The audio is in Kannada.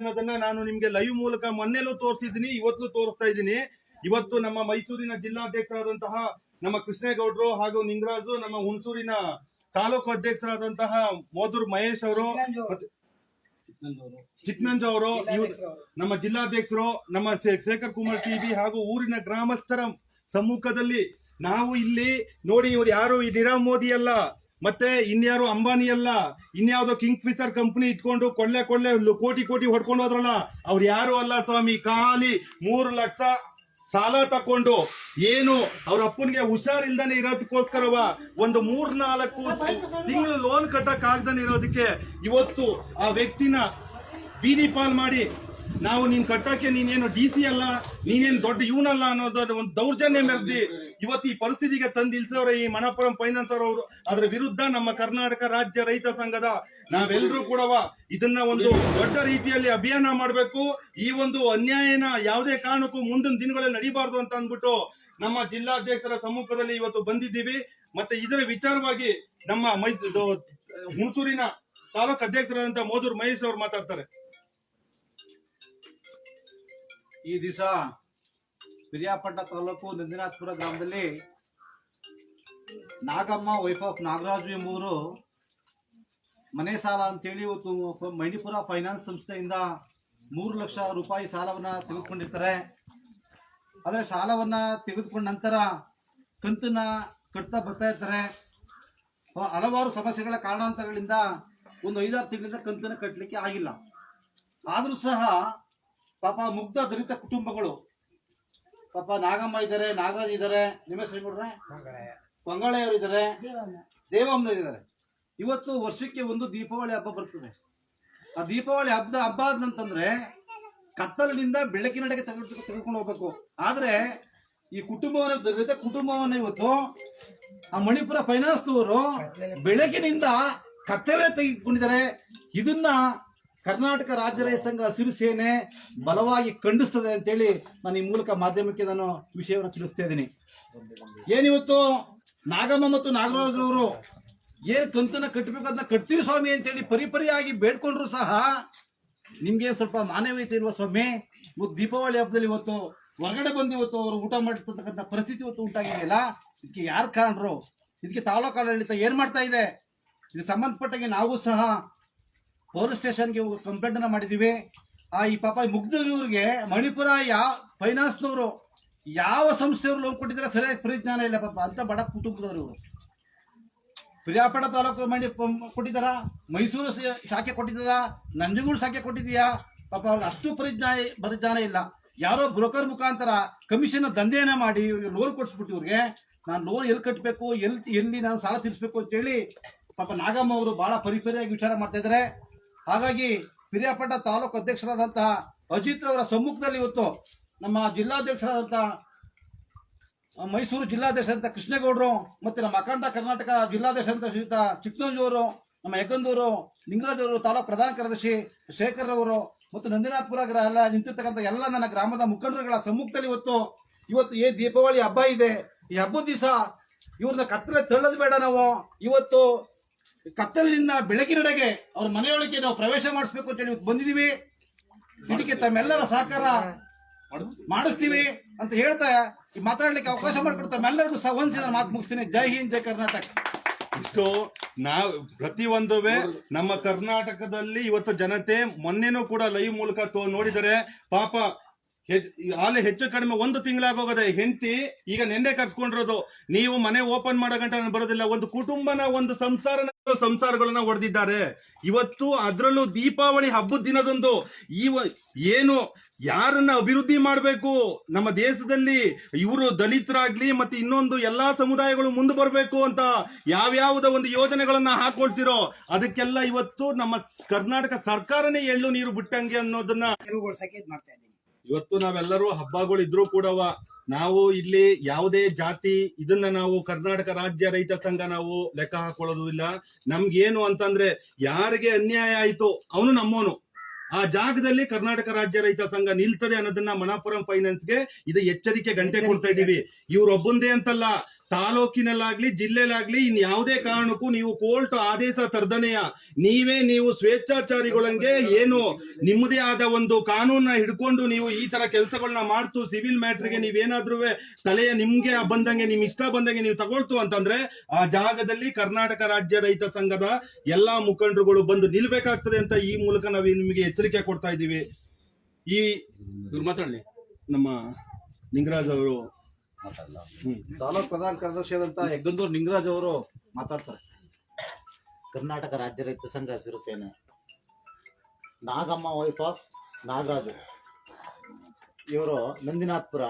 ಅನ್ನೋದನ್ನ ನಾನು ನಿಮ್ಗೆ ಲೈವ್ ಮೂಲಕ ಮೊನ್ನೆಲೂ ತೋರಿಸಿದ್ದೀನಿ ಇವತ್ತು ತೋರಿಸ್ತಾ ಇದ್ದೀನಿ. ಇವತ್ತು ನಮ್ಮ ಮೈಸೂರಿನ ಜಿಲ್ಲಾಧ್ಯಕ್ಷರಾದಂತಹ ನಮ್ಮ ಕೃಷ್ಣೇಗೌಡರು ಹಾಗೂ ನಿಂಗರಾಜು ನಮ್ಮ ಹುಣಸೂರಿನ ತಾಲೂಕು ಅಧ್ಯಕ್ಷರಾದಂತಹ ಮೋದೂರ್ ಮಹೇಶ್ ಅವರು ಚಿಕ್ನಂಜ ಚಿಕ್ಕನಂಜ ಅವರು. ನಮ್ಮ ಜಿಲ್ಲಾಧ್ಯಕ್ಷರು ನಮ್ಮ ಶೇಖರ್ ಕುಮಾರ್ ಟಿವಿ ಹಾಗೂ ಊರಿನ ಗ್ರಾಮಸ್ಥರ ಸಮ್ಮುಖದಲ್ಲಿ ನಾವು ಇಲ್ಲಿ ನೋಡಿ ಇವ್ರು ಯಾರು ಈ ನೀರವ್ ಮೋದಿ ಅಲ್ಲ. ಮತ್ತೆ ಇನ್ಯಾರು ಅಂಬಾನಿ ಅಲ್ಲ, ಇನ್ಯಾವುದೋ ಕಿಂಗ್ ಫಿಶರ್ ಕಂಪನಿ ಇಟ್ಕೊಂಡು ಕೊಳ್ಳೆ ಕೊಳ್ಳೆ ಕೋಟಿ ಕೋಟಿ ಹೊಡ್ಕೊಂಡು ಹೋದ್ರಲ್ಲ, ಅವ್ರು ಯಾರು ಅಲ್ಲ ಸ್ವಾಮಿ. ಖಾಲಿ ಮೂರು ಲಕ್ಷ ಸಾಲ ತಕೊಂಡು ಏನು ಅವ್ರ ಅಪ್ಪನಿಗೆ ಹುಷಾರಿಲ್ದಾನೆ ಇರೋದಕ್ಕೋಸ್ಕರವ ಒಂದು ಮೂರ್ ನಾಲ್ಕು ತಿಂಗಳು ಲೋನ್ ಕಟ್ಟಕ್ ಆಗ್ದಾನೆ ಇರೋದಕ್ಕೆ ಇವತ್ತು ಆ ವ್ಯಕ್ತಿನ ಬೀದಿ ಪಾಲ್ ಮಾಡಿ ನಾವು ನೀನ್ ಕಟ್ಟಕ್ಕೆ ನೀನೇನು ಡಿ ಸಿ ಅಲ್ಲ, ನೀನೇನ್ ದೊಡ್ಡ ಇವನಲ್ಲ ಅನ್ನೋದು ಒಂದು ದೌರ್ಜನ್ಯ ಮೆರೆದಿ ಇವತ್ತು ಈ ಪರಿಸ್ಥಿತಿಗೆ ತಂದು ಇಲ್ಸವ್ರೆ ಈ ಮಣಪುರಂ ಫೈನಾನ್ಸ್ ಅವರು ಅದರ ವಿರುದ್ಧ ನಮ್ಮ ಕರ್ನಾಟಕ ರಾಜ್ಯ ರೈತ ಸಂಘದ ನಾವೆಲ್ಲರೂ ಕೂಡ ಇದನ್ನ ಒಂದು ದೊಡ್ಡ ರೀತಿಯಲ್ಲಿ ಅಭಿಯಾನ ಮಾಡಬೇಕು. ಈ ಒಂದು ಅನ್ಯಾಯನ ಯಾವುದೇ ಕಾರಣಕ್ಕೂ ಮುಂದಿನ ದಿನಗಳಲ್ಲಿ ನಡಿಬಾರ್ದು ಅಂತ ಅಂದ್ಬಿಟ್ಟು ನಮ್ಮ ಜಿಲ್ಲಾಧ್ಯಕ್ಷರ ಸಮ್ಮುಖದಲ್ಲಿ ಇವತ್ತು ಬಂದಿದ್ದೀವಿ. ಮತ್ತೆ ಇದರ ವಿಚಾರವಾಗಿ ನಮ್ಮ ಮೈಸೂರು ಹುಣಸೂರಿನ ತಾಲೂಕು ಅಧ್ಯಕ್ಷರಾದಂತಹ ಮೋದೂರ್ ಮಹೇಶ್ ಅವರು ಮಾತಾಡ್ತಾರೆ. ಈ ದಿವಸ ಪಿರಿಯಾಪಟ್ಟಣ ತಾಲೂಕು ನಂದಿನಾಥಪುರ ಗ್ರಾಮದಲ್ಲಿ ನಾಗಮ್ಮ ವೈಫ್ ಆಫ್ ನಾಗರಾಜು ಎಂಬುವರು ಮನೆ ಸಾಲ ಅಂತೇಳಿ ಇವತ್ತು ಮಣಿಪುರ ಫೈನಾನ್ಸ್ ಸಂಸ್ಥೆಯಿಂದ ಮೂರು ಲಕ್ಷ ರೂಪಾಯಿ ಸಾಲವನ್ನ ತೆಗೆದುಕೊಂಡಿರ್ತಾರೆ. ಆದರೆ ಸಾಲವನ್ನ ತೆಗೆದುಕೊಂಡ ನಂತರ ಕಂತನ್ನ ಕಟ್ತಾ ಬರ್ತಾ ಇರ್ತಾರೆ. ಹಲವಾರು ಸಮಸ್ಯೆಗಳ ಕಾರಣಾಂತರಗಳಿಂದ ಒಂದು ಐದಾರು ತಿಂಗಳಿಂದ ಕಂತನ್ನ ಕಟ್ಟಲಿಕ್ಕೆ ಆಗಿಲ್ಲ. ಆದರೂ ಸಹ ಪಾಪ ಮುಗ್ಧ ದಲಿತ ಕುಟುಂಬಗಳು. ಪಾಪ ನಾಗಮ್ಮ ಇದ್ದಾರೆ ನಾಗರಾಜ್ ಇದ್ದಾರೆ. ನಿಮ್ಮ ಹೆಸರು ಕೊಡ್ರೆ ಇದ್ದಾರೆ. ದೇವಮ್ಮನವರು ಇದ್ದಾರೆ. ಇವತ್ತು ವರ್ಷಕ್ಕೆ ಒಂದು ದೀಪಾವಳಿ ಹಬ್ಬ ಬರ್ತದೆ. ಆ ದೀಪಾವಳಿ ಹಬ್ಬದ ಹಬ್ಬ ಆದಂತಂದ್ರೆ ಕತ್ತಲಿನಿಂದ ಬೆಳಕಿನಡೆಗೆ ತೆಗೆದು ತೆಗೆದುಕೊಂಡು ಹೋಗ್ಬೇಕು. ಆದ್ರೆ ಈ ಕುಟುಂಬವನ್ನು ದಲಿತ ಕುಟುಂಬವನ್ನು ಇವತ್ತು ಆ ಮಣಿಪುರ ಫೈನಾನ್ಸ್ನವರು ಬೆಳಕಿನಿಂದ ಕತ್ತಲೆ ತೆಗೆದುಕೊಂಡಿದ್ದಾರೆ. ಇದನ್ನ ಕರ್ನಾಟಕ ರಾಜ್ಯ ರೈತ ಸಂಘ ಸಿರಿಸೇನೆ ಸೇನೆ ಬಲವಾಗಿ ಖಂಡಿಸ್ತದೆ ಅಂತೇಳಿ ನಾನು ಈ ಮೂಲಕ ಮಾಧ್ಯಮಕ್ಕೆ ನಾನು ವಿಷಯವನ್ನು ತಿಳಿಸ್ತಾ ಇದ್ದೀನಿ. ಏನಿವತ್ತು ನಾಗಮ್ಮ ಮತ್ತು ನಾಗರಾಜರವರು ಏನ್ ಕಂತನ ಕಟ್ಟಬೇಕು ಅದನ್ನ ಕಟ್ತೀವಿ ಸ್ವಾಮಿ ಅಂತೇಳಿ ಪರಿಪರಿಯಾಗಿ ಬೇಡ್ಕೊಂಡ್ರು ಸಹ ನಿಮ್ಗೆ ಸ್ವಲ್ಪ ಮಾನವೀಯತೆ ಇರುವ ಸ್ವಾಮಿ? ಇವತ್ತು ದೀಪಾವಳಿ ಹಬ್ಬದಲ್ಲಿ ಇವತ್ತು ಹೊರಗಡೆ ಬಂದು ಇವತ್ತು ಅವರು ಊಟ ಮಾಡಿರ್ತಕ್ಕಂಥ ಪರಿಸ್ಥಿತಿ ಇವತ್ತು ಉಂಟಾಗಿದೆಯಲ್ಲ? ಇದಕ್ಕೆ ಯಾರು ಕಾರಣರು? ಇದಕ್ಕೆ ತಾಲೂಕು ಏನ್ ಮಾಡ್ತಾ ಇದೆ? ಇದಕ್ಕೆ ಸಂಬಂಧಪಟ್ಟಂಗೆ ನಾವು ಸಹ ಪೊಲೀಸ್ ಸ್ಟೇಷನ್ಗೆ ಕಂಪ್ಲೇಂಟ್ ಮಾಡಿದ್ದೀವಿ ಆ ಈ ಪಾಪ ಈ ಇವ್ರಿಗೆ ಮಣಿಪುರ ಯಾವ ಫೈನಾನ್ಸ್ನವರು ಯಾವ ಸಂಸ್ಥೆಯವರು ಲೋನ್ ಕೊಟ್ಟಿದ್ದಾರೆ ಸರಿಯಾಗಿ ಪರಿಜ್ಞಾನ ಇಲ್ಲ ಪಾಪ ಅಂತ ಬಡ ಕುಟುಂಬದವರು ಇವರು. ಪಿರಿಯಾಪಡ ತಾಲೂಕು ಮಣಿ ಕೊಟ್ಟಿದ್ದಾರ? ಮೈಸೂರು ಶಾಖೆ ಕೊಟ್ಟಿದ್ದಾರ? ನಂಜನಗೂಡು ಶಾಖೆ ಕೊಟ್ಟಿದ್ಯಾ ಪಾಪ ಅವ್ರಿಗೆ ಅಷ್ಟು ಪರಿಜ್ಞಾನ ಪರಿಜ್ಞಾನ ಇಲ್ಲ. ಯಾರೋ ಬ್ರೋಕರ್ ಮುಖಾಂತರ ಕಮಿಷನ್ ದಂಧೆಯನ್ನ ಮಾಡಿ ಇವ್ರಿಗೆ ಲೋನ್ ಕೊಡಿಸ್ಬಿಟ್ಟು ಇವ್ರಿಗೆ. ನಾನು ಲೋನ್ ಎಲ್ಲಿ ಕಟ್ಟಬೇಕು ಎಲ್ಲಿ ಎಲ್ಲಿ ನಾನು ಸಾಲ ತೀರಿಸಬೇಕು ಅಂತೇಳಿ ಪಾಪ ನಾಗಮ್ಮ ಅವರು ಬಹಳ ಪರಿಪರಿಯಾಗಿ ವಿಚಾರ ಮಾಡ್ತಾ ಇದ್ದಾರೆ. ಹಾಗಾಗಿ ಪಿರಿಯಾಪಟ್ಟ ತಾಲೂಕು ಅಧ್ಯಕ್ಷರಾದಂತಹ ಅಜಿತ್ ರವರ ಸಮ್ಮುಖದಲ್ಲಿ ಇವತ್ತು ನಮ್ಮ ಜಿಲ್ಲಾಧ್ಯಕ್ಷರಾದಂತಹ ಮೈಸೂರು ಜಿಲ್ಲಾಧ್ಯಕ್ಷ ಅಂತ ಕೃಷ್ಣೇಗೌಡರು ಮತ್ತೆ ನಮ್ಮ ಅಖಂಡ ಕರ್ನಾಟಕ ಜಿಲ್ಲಾಧ್ಯಕ್ಷ ಅಂತ ಶ್ರೀಯುತ ಚಿಕ್ಕನೂರು ನಮ್ಮ ಯಗಂದೂರು ನಿಂಗರಾಜವರು ತಾಲೂಕು ಪ್ರಧಾನ ಕಾರ್ಯದರ್ಶಿ ಶೇಖರ್ ಅವರು ಮತ್ತು ನಂದಿನಾಥ್ಪುರ ಎಲ್ಲ ನಿಂತಿರ್ತಕ್ಕಂಥ ಎಲ್ಲ ನನ್ನ ಗ್ರಾಮದ ಮುಖಂಡರುಗಳ ಸಮ್ಮುಖದಲ್ಲಿ ಇವತ್ತು ಇವತ್ತು ಏ ದೀಪಾವಳಿ ಹಬ್ಬ ಇದೆ. ಈ ಹಬ್ಬದ ದಿವಸ ಇವ್ರನ್ನ ಕತ್ತಲೆ ತಳ್ಳೋದು ಬೇಡ ನಾವು. ಇವತ್ತು ಕತ್ತಲಿನಿಂದ ಬೆಳಕಿನಡೆಗೆ ಅವ್ರ ಮನೆಯೊಳಗೆ ನಾವು ಪ್ರವೇಶ ಮಾಡಿಸ್ಬೇಕು ಅಂತ ಹೇಳಿ ಬಂದಿದೀವಿ ಇದಕ್ಕೆ ತಮ್ಮೆಲ್ಲರ ಸಹಕಾರ ಮಾಡಿಸ್ತೀವಿ ಅಂತ ಹೇಳ್ತಾ ಈ ಮಾತಾಡ್ಲಿಕ್ಕೆ ಅವಕಾಶ ಮಾಡಿಕೊಡ್ತಾ ತಮ್ಮೆಲ್ಲರಿಗೂ ಸಹ ಮಾತು ಮುಗಿಸ್ತೀನಿ. ಜೈ ಹಿಂದ್, ಜೈ ಕರ್ನಾಟಕ. ಇಷ್ಟು ನಾವು ಪ್ರತಿಯೊಂದುವೆ ನಮ್ಮ ಕರ್ನಾಟಕದಲ್ಲಿ ಇವತ್ತು ಜನತೆ ಮೊನ್ನೆನೂ ಕೂಡ ಲೈವ್ ಮೂಲಕ ತೋ- ನೋಡಿದರೆ ಪಾಪ ಆಲೆ ಹೆಚ್ಚು ಕಡಿಮೆ ಒಂದು ತಿಂಗಳಾಗೋಗದೆ ಹೆಂಡತಿ ಈಗ ನೆನ್ನೆ ಕರ್ಸ್ಕೊಂಡಿರೋದು, ನೀವು ಮನೆ ಓಪನ್ ಮಾಡೋ ಗಂಟ ಬರೋದಿಲ್ಲ, ಒಂದು ಕುಟುಂಬನ, ಒಂದು ಸಂಸಾರನ ಸಂಸಾರಗಳನ್ನ ಹೊಡೆದಿದ್ದಾರೆ. ಇವತ್ತು ಅದರಲ್ಲೂ ದೀಪಾವಳಿ ಹಬ್ಬದ ದಿನದಂದು ಈ ಏನು, ಯಾರನ್ನ ಅಭಿವೃದ್ಧಿ ಮಾಡಬೇಕು, ನಮ್ಮ ದೇಶದಲ್ಲಿ ಇವರು ದಲಿತರಾಗ್ಲಿ ಮತ್ತೆ ಇನ್ನೊಂದು ಎಲ್ಲಾ ಸಮುದಾಯಗಳು ಮುಂದೆ ಬರಬೇಕು ಅಂತ ಯಾವ್ಯಾವುದ ಒಂದು ಯೋಜನೆಗಳನ್ನ ಹಾಕೊಳ್ತಿರೋ, ಅದಕ್ಕೆಲ್ಲ ಇವತ್ತು ನಮ್ಮ ಕರ್ನಾಟಕ ಸರ್ಕಾರನೇ ಎಳ್ಳು ನೀರು ಬಿಟ್ಟಂಗೆ ಅನ್ನೋದನ್ನ ಮಾಡ್ತಾ ಇವತ್ತು ನಾವೆಲ್ಲರೂ ಹಬ್ಬಗಳು ಕೂಡ ನಾವು ಇಲ್ಲಿ ಯಾವುದೇ ಜಾತಿ ಇದನ್ನ ನಾವು ಕರ್ನಾಟಕ ರಾಜ್ಯ ರೈತ ಸಂಘ ನಾವು ಲೆಕ್ಕ ಹಾಕೊಳ್ಳೋದು ಇಲ್ಲ. ನಮ್ಗೇನು ಅಂತಂದ್ರೆ ಯಾರಿಗೆ ಅನ್ಯಾಯ ಆಯ್ತು ಅವನು ನಮ್ಮವನು. ಆ ಜಾಗದಲ್ಲಿ ಕರ್ನಾಟಕ ರಾಜ್ಯ ರೈತ ಸಂಘ ನಿಲ್ತದೆ ಅನ್ನೋದನ್ನ ಮಣಾಪುರಂ ಫೈನಾನ್ಸ್ಗೆ ಇದು ಎಚ್ಚರಿಕೆ ಗಂಟೆ ಕೊಡ್ತಾ ಇದೀವಿ. ಇವ್ರೊಬ್ಬಂದೇ ಅಂತಲ್ಲ ತಾಲೂಕಿನಲ್ಲಾಗ್ಲಿ ಜಿಲ್ಲೆಲಾಗ್ಲಿ ಇನ್ ಯಾವುದೇ ಕಾರಣಕ್ಕೂ ನೀವು ಕೋರ್ಟ್ ಆದೇಶ ತರ್ದನೆಯ ನೀವೇ ನೀವು ಸ್ವೇಚ್ಛಾಚಾರಿಗಳಂಗೆ ಏನು ನಿಮ್ಮದೇ ಆದ ಒಂದು ಕಾನೂನ ಹಿಡ್ಕೊಂಡು ನೀವು ಈ ತರ ಕೆಲಸಗಳನ್ನ ಮಾಡ್ತು ಸಿವಿಲ್ ಮ್ಯಾಟ್ರಿಗೆ ನೀವೇನಾದ್ರೂ ತಲೆಯ ನಿಮ್ಗೆ ಬಂದಂಗೆ ನಿಮ್ ಇಷ್ಟ ಬಂದಂಗೆ ನೀವು ತಗೊಳ್ತು ಅಂತಂದ್ರೆ ಆ ಜಾಗದಲ್ಲಿ ಕರ್ನಾಟಕ ರಾಜ್ಯ ರೈತ ಸಂಘದ ಎಲ್ಲಾ ಮುಖಂಡರುಗಳು ಬಂದು ನಿಲ್ಬೇಕಾಗ್ತದೆ ಅಂತ ಈ ಮೂಲಕ ನಾವು ನಿಮಗೆ ಎಚ್ಚರಿಕೆ ಕೊಡ್ತಾ ಇದ್ದೀವಿ. ಈ ಮಾತಾಡಲಿ. ನಮ್ಮ ನಿಂಗರಾಜ್ ಅವರು ತಾಲೂಕ್ ಪ್ರಧಾನ ಕಾರ್ಯದರ್ಶಿ ಆದಂತ ಹೆಗ್ಗಂದೂರ್ ನಿಂಗರಾಜ್ ಅವರು ಮಾತಾಡ್ತಾರೆ. ಕರ್ನಾಟಕ ರಾಜ್ಯ ರೈತ ಸಂಘ ಹಸಿರು ಸೇನೆ ನಾಗಮ್ಮ ವೈಫ್ ಆಫ್ ನಾಗರಾಜು. ಇವರು ನಂದಿನಾಥ್ಪುರ